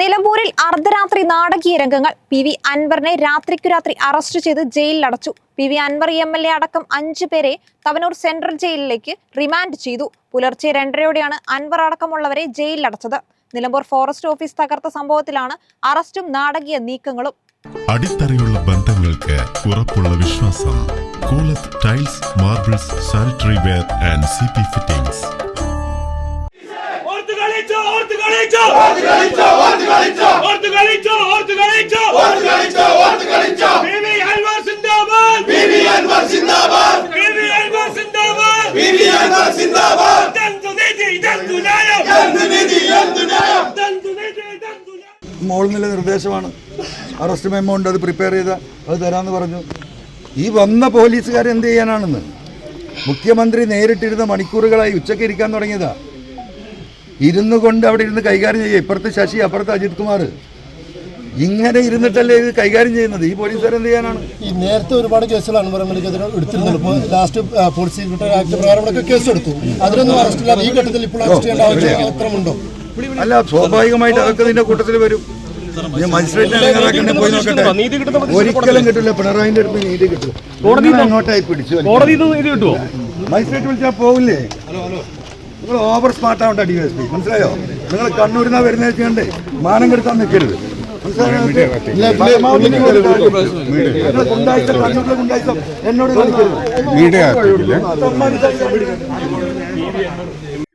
നിലമ്പൂരിൽ അർദ്ധരാത്രി നാടകീയ രംഗങ്ങൾ. പി വി അൻവറിനെ രാത്രിക്കു രാത്രി അറസ്റ്റ് ചെയ്ത് ജയിലിൽ അടച്ചു. P V Anvar M L A അടക്കം അഞ്ചു പേരെ തവനൂർ സെൻട്രൽ ജയിലിലേക്ക് റിമാൻഡ് ചെയ്തു. പുലർച്ചെ രണ്ടരയോടെയാണ് അൻവർ അടക്കമുള്ളവരെ ജയിലിൽ അടച്ചത്. നിലമ്പൂർ ഫോറസ്റ്റ് ഓഫീസ് തകർത്ത സംഭവത്തിലാണ് അറസ്റ്റും നാടകീയ നീക്കങ്ങളും. അടിത്തറയുള്ള ബന്ധങ്ങൾക്ക് ഉറപ്പുള്ള വിശ്വാസം. ടൈൽസ് മാർബിൾസ് സാനിറ്ററി ആൻഡ് മോളിൽ നിർദ്ദേശമാണ്. അറസ്റ്റ് മെമ്മോ ഉണ്ട് അത് പ്രിപ്പയർ ചെയ്ത അത് തരാമെന്ന് പറഞ്ഞു. ഈ വന്ന പോലീസുകാർ എന്ത് ചെയ്യാനാണെന്ന്? മുഖ്യമന്ത്രി നേരിട്ടിരുന്ന മണിക്കൂറുകളായി ഉച്ചയ്ക്ക് ഇരിക്കാൻ തുടങ്ങിയതാ. ഇരുന്നു കൊണ്ട് അവിടെ ഇരുന്ന് കൈകാര്യം ചെയ്യുക. ഇപ്പുറത്ത് ശശി അപ്പുറത്ത് അജിത് കുമാർ. ഇങ്ങനെ ഇരുന്നിട്ടല്ലേ ഇത് കൈകാര്യം ചെയ്യുന്നത് ഈ പോലീസുകാർ എന്ത് ചെയ്യാനാണ് ഈ നേരത്തെ ഒരുപാട് കേസുകൾ അൻവറമലിക്കെതിരെ എടുത്തിരുന്നു ഇപ്പോൾ ലാസ്റ്റ് പോലീസ് സെക്രട്ടറി ആക്ട് പ്രകാരമൊക്കെ കേസ് എടുത്തു അതിനൊന്നും അറസ്റ്റ് ഇല്ലാതെ ഈ ഘട്ടത്തിൽ ഇപ്പോൾ അറസ്റ്റ് ചെയ്യേണ്ട ആവശ്യം അത്രമുണ്ടോ അല്ല സ്വാഭാവികമായിട്ട് അതൊക്കെ ഇതിന്റെ കൂട്ടത്തിൽ വരും മജിസ്ട്രേറ്റിനെ പോയി നോക്കട്ടെ ഒരിക്കലും കിട്ടില്ല പിണറായിന്റെ അടുത്ത് നീതി കിട്ടും നിങ്ങൾ അങ്ങോട്ടായി പിടിച്ചു. മജിസ്ട്രേറ്റ് വിളിച്ചാൽ പോകില്ലേ നിങ്ങൾ ഓവർ സ്മാർട്ട് ആവണ്ട ഡി എസ് പി മനസ്സിലായോ നിങ്ങൾ കണ്ണൂരിൽ നിന്നാണ് വരുന്ന വെച്ചുകൊണ്ട് മാനം കെടുത്താൻ നിൽക്കരുത് എന്നോട്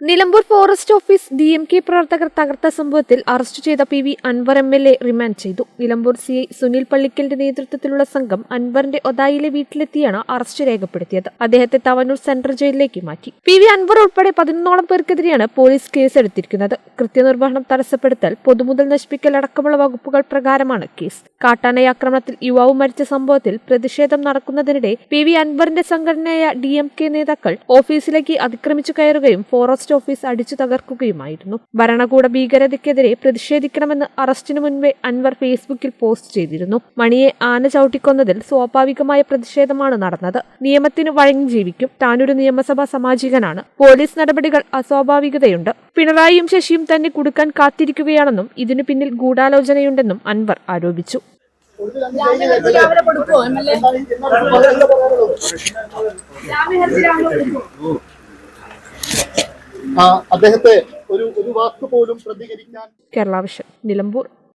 Nilambur forest office D M K പ്രവർത്തകർ തകർത്ത സംഭവത്തിൽ അറസ്റ്റ് ചെയ്ത P V Anvar M L A remand ചെയ്തു. നിലമ്പൂർ സി ഐ സുനിൽ പള്ളിക്കലിന്റെ നേതൃത്വത്തിലുള്ള സംഘം അൻവറിന്റെ ഒതായിലെ വീട്ടിലെത്തിയാണ് അറസ്റ്റ് രേഖപ്പെടുത്തിയത്. അദ്ദേഹത്തെ തവനൂർ സെൻട്രൽ ജയിലിലേക്ക് മാറ്റി. പി വി അൻവർ ഉൾപ്പെടെ പതിനൊന്നോളം പേർക്കെതിരെയാണ് പോലീസ് കേസെടുത്തിരിക്കുന്നത്. കൃത്യനിർവഹണം തടസ്സപ്പെടുത്തൽ പൊതുമുതൽ നശിപ്പിക്കൽ അടക്കമുള്ള വകുപ്പുകൾ പ്രകാരമാണ് കേസ്. കാട്ടാനയാക്രമണത്തിൽ യുവാവ് മരിച്ച സംഭവത്തിൽ പ്രതിഷേധം നടക്കുന്നതിനിടെ പി വി അൻവറിന്റെ സംഘടനയായ ഡി എം കെ നേതാക്കൾ ഓഫീസിലേക്ക് അതിക്രമിച്ചു കയറുകയും ഫോറസ്റ്റ് ഓഫീസ് അടിച്ചു തകർക്കുകയുമായിരുന്നു. ഭരണകൂട ഭീകരതയ്ക്കെതിരെ പ്രതിഷേധിക്കണമെന്ന് അറസ്റ്റിനു മുൻപേ അൻവർ ഫേസ്ബുക്കിൽ പോസ്റ്റ് ചെയ്തിരുന്നു. മണിയെ ആന ചവിട്ടിക്കൊന്നതിൽ സ്വാഭാവികമായ പ്രതിഷേധമാണ് നടന്നത്. നിയമത്തിന് വഴങ്ങി ജീവിക്കും. താനൊരു നിയമസഭാ സമാജികനാണ്. പോലീസ് നടപടികൾ അസ്വാഭാവികതയുണ്ട്. പിണറായിയും ശശിയും തന്നെ കൊടുക്കാൻ കാത്തിരിക്കുകയാണെന്നും ഇതിനു പിന്നിൽ ഗൂഢാലോചനയുണ്ടെന്നും അൻവർ ആരോപിച്ചു. ആ അദ്ദേഹത്തെ ഒരു ഒരു വാക്ക് പോലും പ്രതികരിക്കാൻ കേരള വിഷൻ നിലമ്പൂർ.